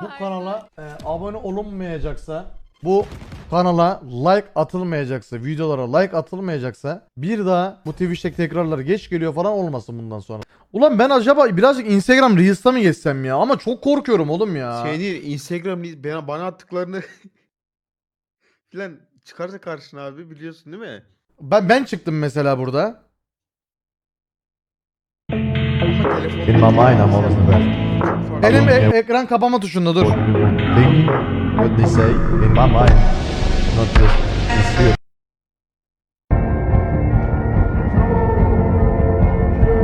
bu kanala e, abone olunmayacaksa bu kanala like atılmayacaksa videolara like atılmayacaksa bir daha bu Twitch'teki tekrarlar geç geliyor falan olmasın bundan sonra. Ulan ben acaba birazcık Instagram Reels'ta mı geçsem ya ama çok korkuyorum oğlum ya. Şey değil Instagram bana, bana attıklarını filan çıkarsa karşına abi biliyorsun değil mi? Ben ben çıktım mesela burada. Benim ama aynı ama orası ben. Elim e- ekran kapama tuşunda dur. What they say in my mind. Not just spirit.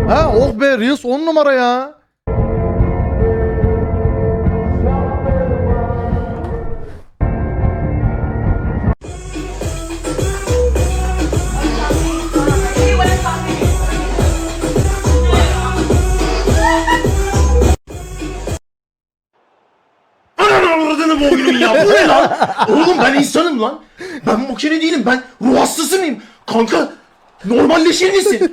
Ha oh be Reels 10 numara ya. Ya. Bu ne lan? Oğlum ben insanım lan. Ben makine değilim. Ben ruh hastası mıyım? Kanka normalleşir misin?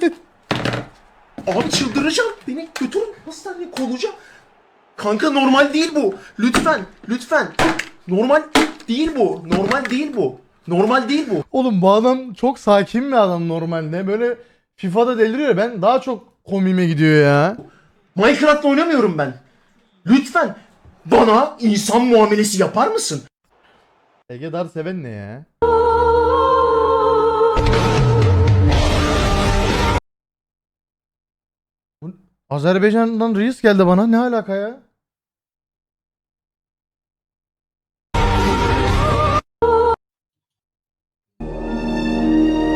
Abi çıldıracağım. Beni götürün hastaneye kovacağım. Kanka normal değil bu. Lütfen. Lütfen. Normal değil bu. Normal değil bu. Normal değil bu. Oğlum bu adam çok sakin bir adam normalde. Böyle FIFA'da deliriyor. Ben daha çok komiğime gidiyor ya. Minecraft oynamıyorum ben. Lütfen bana insan muamelesi yapar mısın? Ege Dar seven ne ya? Azerbaycan'dan reis geldi bana. Ne alaka ya?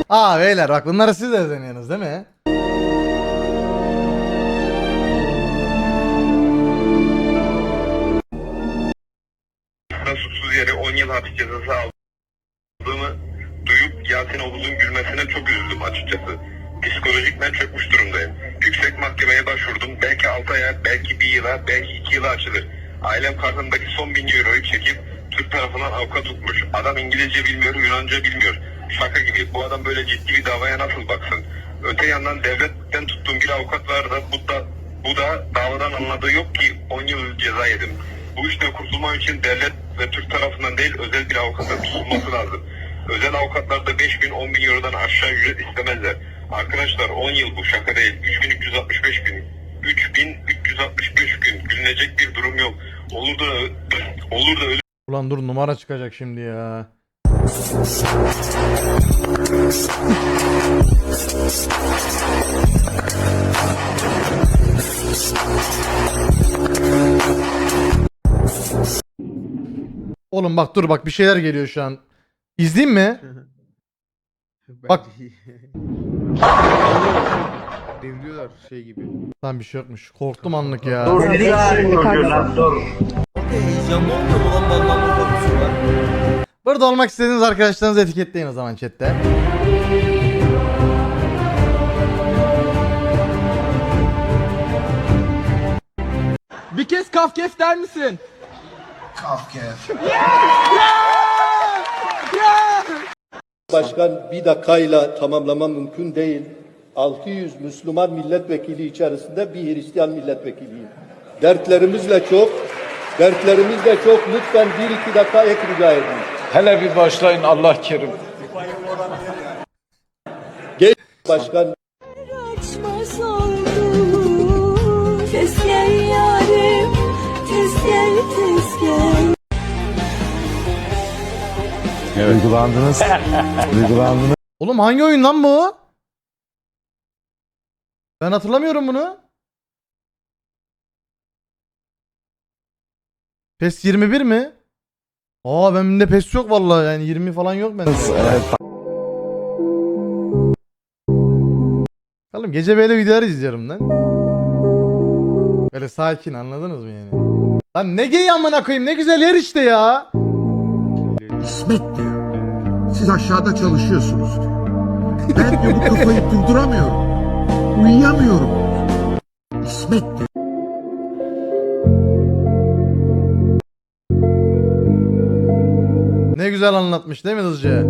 Aa beyler bak bunları siz de özeniyorsunuz değil mi? Hapis cezası aldığımı duyup Yasin Oğuz'un gülmesine çok üzüldüm açıkçası. Psikolojikmen çökmüş durumdayım. Yüksek mahkemeye başvurdum. Belki 6 aya, belki 1 yıla, belki 2 yıla açılır. Ailem kartımdaki son 1000 euroyu çekip Türk tarafından avukat tutmuş. Adam İngilizce bilmiyor, Yunanca bilmiyor. Şaka gibi. Bu adam böyle ciddi bir davaya nasıl baksın? Öte yandan devletten tuttuğum bir avukat var da bu da bu da davadan anladığı yok ki 10 yıl ceza yedim. Bu işten kurtulmam için devlet ve Türk tarafından değil özel bir avukatın tutulması lazım. Özel avukatlar da 5 bin 10 bin eurodan aşağı ücret istemezler. Arkadaşlar 10 yıl bu şaka değil. 3365 gün. 3365 gün. Gülünecek bir durum yok. Olur da olur da Ulan dur numara çıkacak şimdi ya. Oğlum bak dur bak bir şeyler geliyor şu an. İzleyeyim mi? Bak. Devliyorlar şey gibi. Lan bir şey yokmuş. Korktum anlık ya. Heyecanlı olmuyor mu lan bu anlamda konuşuyorlar? Burada olmak istediğiniz arkadaşlarınızı etiketleyin o zaman chatte. Bir kez kafkef der misin? Başkan bir dakikayla tamamlama mümkün değil. 600 Müslüman milletvekili içerisinde bir Hristiyan milletvekiliyim. Dertlerimizle çok, dertlerimizle çok lütfen bir iki dakika ek rica edin. Hele bir başlayın Allah kerim. Başkan Duygulandınız. Duygulandınız. Oğlum hangi oyun lan bu? Ben hatırlamıyorum bunu. PES 21 mi? Aa bende PES yok vallahi yani 20 falan yok bende. Oğlum gece böyle videolar izliyorum lan. Böyle sakin anladınız mı yani? Lan ne gay amına koyayım ne güzel yer işte ya. İsmet diyor. Siz aşağıda çalışıyorsunuz diyor. Ben diyor bu kafayı durduramıyorum. Uyuyamıyorum. İsmet diyor. Ne güzel anlatmış değil mi hızlıca?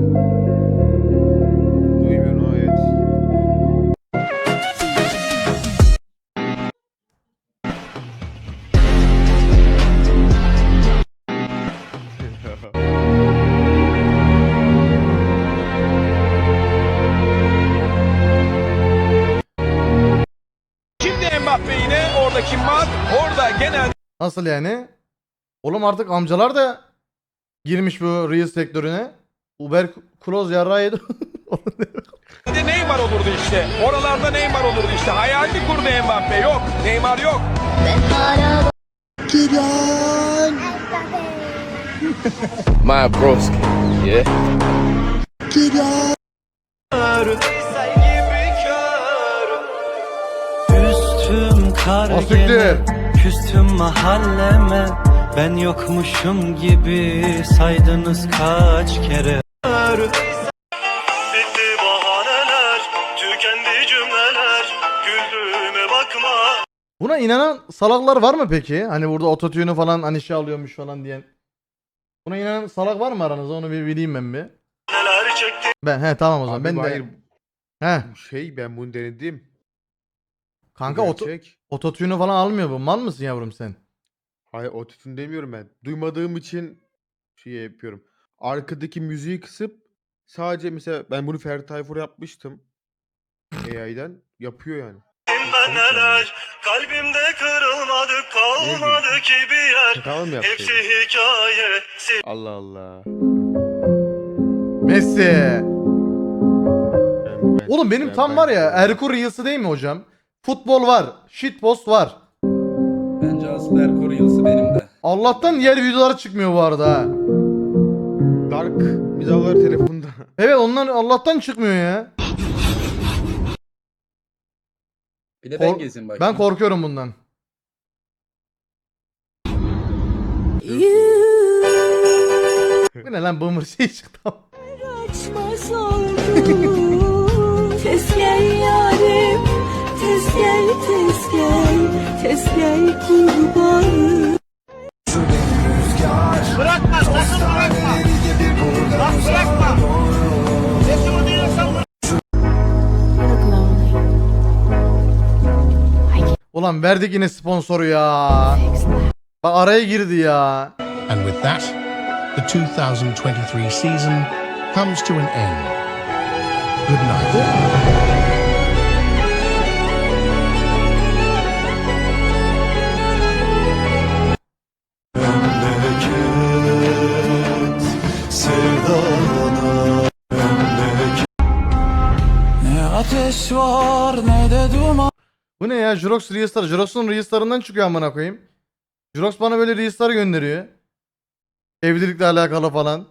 Nasıl yani? Oğlum artık amcalar da girmiş bu Reels sektörüne. Uber Kroz yarrağı yedi. Neymar olurdu işte. Oralarda Neymar olurdu işte. Hayalini kurdu Mbappe. Yok. Neymar yok. My broski. Yeah. Üstüm kar Asiktir. Küstüm mahalleme Ben yokmuşum gibi Saydınız kaç kere Bitti bahaneler Tükendi cümleler Güldüğüme bakma Buna inanan salaklar var mı peki? Hani burada ototune'u falan hani şey alıyormuş falan diyen. Buna inanan salak var mı aranızda? Onu bir bileyim ben bir. Neler Ben he tamam o zaman. Abi ben hayır, de he şey ben bunu denedim. Kanka oto, gerçek. ototune'u falan almıyor bu. Mal mısın yavrum sen? Hayır ototune demiyorum ben. Duymadığım için şey yapıyorum. Arkadaki müziği kısıp sadece mesela ben bunu Ferdi Tayfur yapmıştım. AI'den yapıyor yani. neler Kalbimde kırılmadı kalmadı ki bir yer mı Hepsi hikaye Allah Allah. Messi. Ben- ben- Oğlum benim ben- tam ben- var ya Erkur Reels'ı değil mi hocam? Futbol var. Shitpost var. Bence asıl Erkor yılısı benim de. Allah'tan diğer videolar çıkmıyor bu arada ha. Dark mizahlar telefonda. Evet onlar Allah'tan çıkmıyor ya. Bir de Kor- ben gezeyim bak. Ben korkuyorum bundan. Bu ne lan boomer şey çıktı. Açmaz oldu gel Tez gel kurbanım Ulan verdik yine sponsoru ya. Bak araya girdi ya. And with that, the 2023 season comes to an end. Good night. Ateş var ne de duman Bu ne ya? Jurox Reels'lar. Jurox'un Reels'larından çıkıyor amına koyayım. Jurox bana böyle Reels'lar gönderiyor. Evlilikle alakalı falan.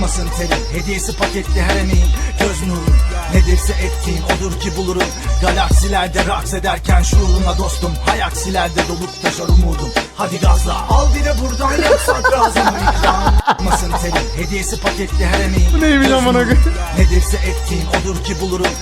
Masın teli hediyesi paketli her emeğin göz nuru Nedirse ettiğim odur ki bulurum Galaksilerde raks ederken şuurumla dostum Hayaksilerde dolup taşar umudum Hadi gazla al bir de buradan yapsak lazım Masın teli hediyesi paketli her emeğin Bu neymiş amına? Nedirse ettiğim odur ki bulurum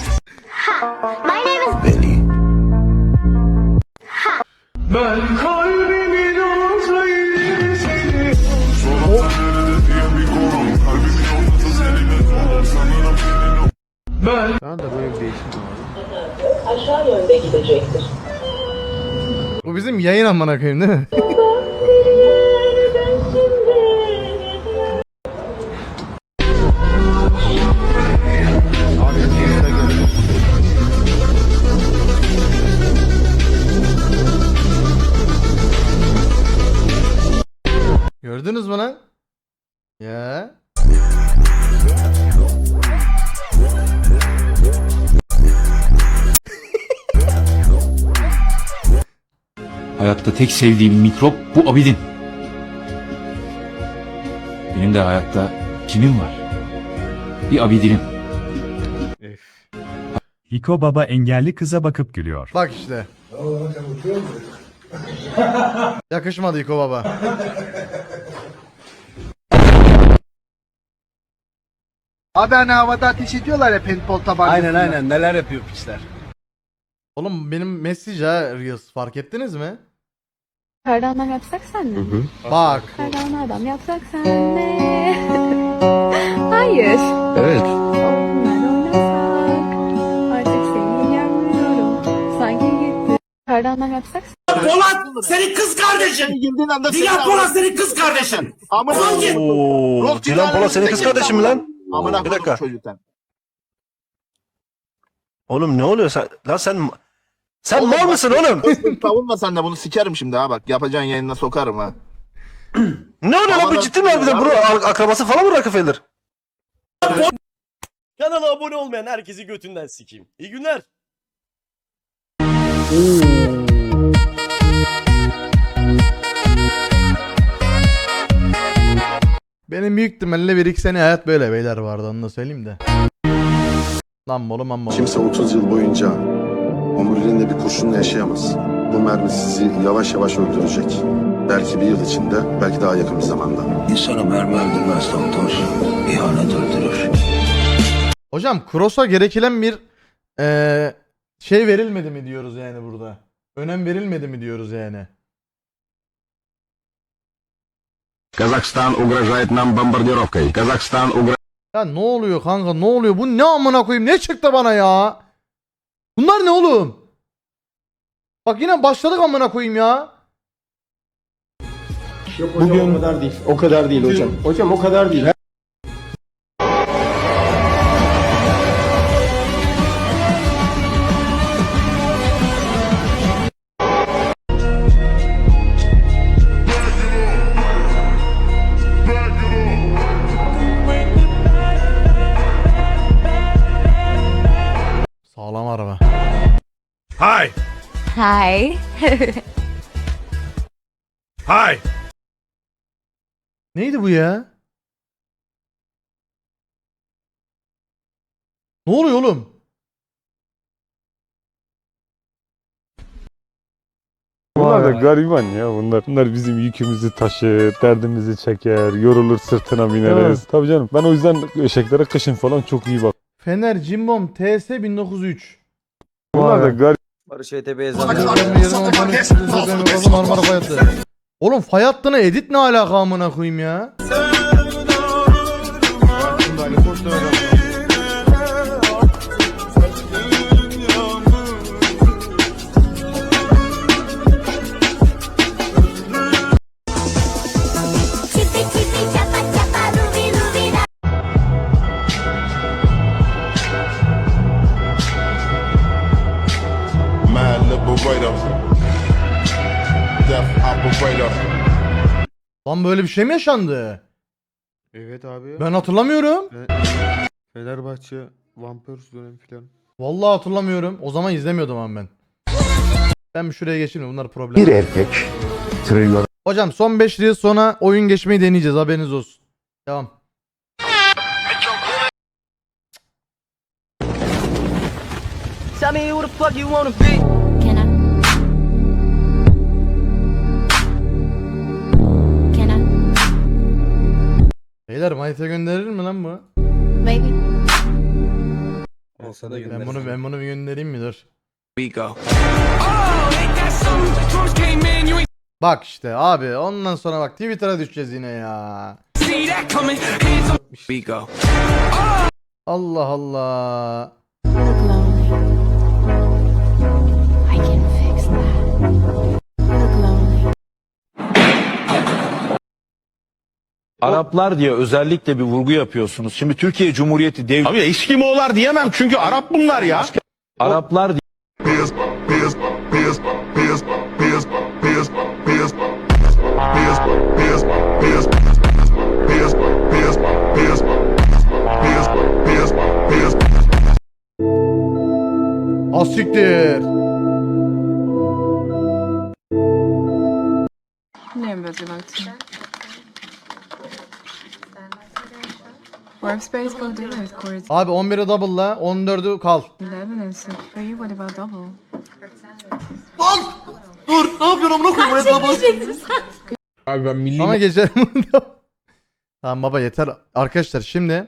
Sana da böyle bir değişim var. Aşağı yönde gidecektir Bu bizim yayın amına koyayım değil mi? Hayatta tek sevdiğim mikrop bu abidin. Benim de hayatta kimim var? Bir abidinim. Ef. Hiko Baba engelli kıza bakıp gülüyor. Bak işte. Yakışmadı İko baba. Abi hani havada ateş ediyorlar ya paintball tabancasıyla. Aynen aynen neler yapıyor piçler. Oğlum benim mesaj ha Reels fark ettiniz mi? Kardan yapsak sen mi? Bak. Kardan adam yapsak sen mi? Hayır Evet. Oyunlar oynasak Artık seni yenmiyorum Sanki gitti Kardan adam yapsak Polat senin kız kardeşin. Dilan Polat senin kız kardeşin. Amına Hangi? Dilan Polat senin kız kardeşin mi lan? Amına Bir dakika. çocuktan. Oğlum ne oluyor sen? Lan sen Sen mal mısın oğlum? Savunma sen de bunu sikerim şimdi ha bak. Yapacağın yayınına sokarım ha. ne oluyor lan bu ciddi mi harbiden? Bunu akrabası falan mı Rockefeller? Kanala abone olmayan herkesi götünden sikeyim. İyi günler. Benim büyük ihtimalle bir iki sene hayat böyle beyler vardı onu da söyleyeyim de. Lan molu man molu. Kimse 30 yıl boyunca omuriliğinde bir kurşunla yaşayamaz. Bu mermi sizi yavaş yavaş öldürecek. Belki bir yıl içinde, belki daha yakın bir zamanda. İnsanı mermi öldürmez doktor. İhanet öldürür. Hocam Cross'a gerekilen bir eee, şey verilmedi mi diyoruz yani burada. Önem verilmedi mi diyoruz yani. Казахстан угрожает нам бомбардировкой. Казахстан угрожает Ya ne oluyor kanka ne oluyor? Bu ne amına koyayım? Ne çıktı bana ya? Bunlar ne oğlum? Bak yine başladık amına koyayım ya. Bugün o kadar değil. O kadar değil hocam. Hocam o kadar değil. Hi. Hi. Neydi bu ya? Ne oluyor oğlum? Bunlar da gariban ya bunlar. Bunlar bizim yükümüzü taşır, derdimizi çeker, yorulur sırtına bineriz. Tabii canım ben o yüzden eşeklere kışın falan çok iyi bak. Fener Cimbom TS 1903. Bunlar da gariban. Barış Fay Hattı. Oğlum fay hattına edit ne alaka amına koyayım ya? Lan böyle bir şey mi yaşandı? Evet abi. Ben hatırlamıyorum. Fenerbahçe Vampers dönemi falan. Vallahi hatırlamıyorum. O zaman izlemiyordum ama ben. Ben bir şuraya geçeyim de bunlar problem. erkek trilyon Hocam son 5 yıl sonra oyun geçmeyi deneyeceğiz haberiniz olsun. Devam. Tell me who the fuck you wanna be. Beyler manita gönderir mi lan bu? Maybe. Olsa da Ben bunu ben bunu bir göndereyim mi dur. We go. Bak işte abi ondan sonra bak Twitter'a düşeceğiz yine ya. We go. Allah Allah. Araplar diye özellikle bir vurgu yapıyorsunuz. Şimdi Türkiye Cumhuriyeti dev... Abi Eskimoğullar diyemem çünkü Arap bunlar ya. Araplar diye... Biz, biz, biz, biz, bezivati? Workspace will do it, Corey. Abi 11'i double'la 14'ü kal. 11 is for you. What about double? Abi ben milli Ama geçelim. tamam baba yeter. Arkadaşlar şimdi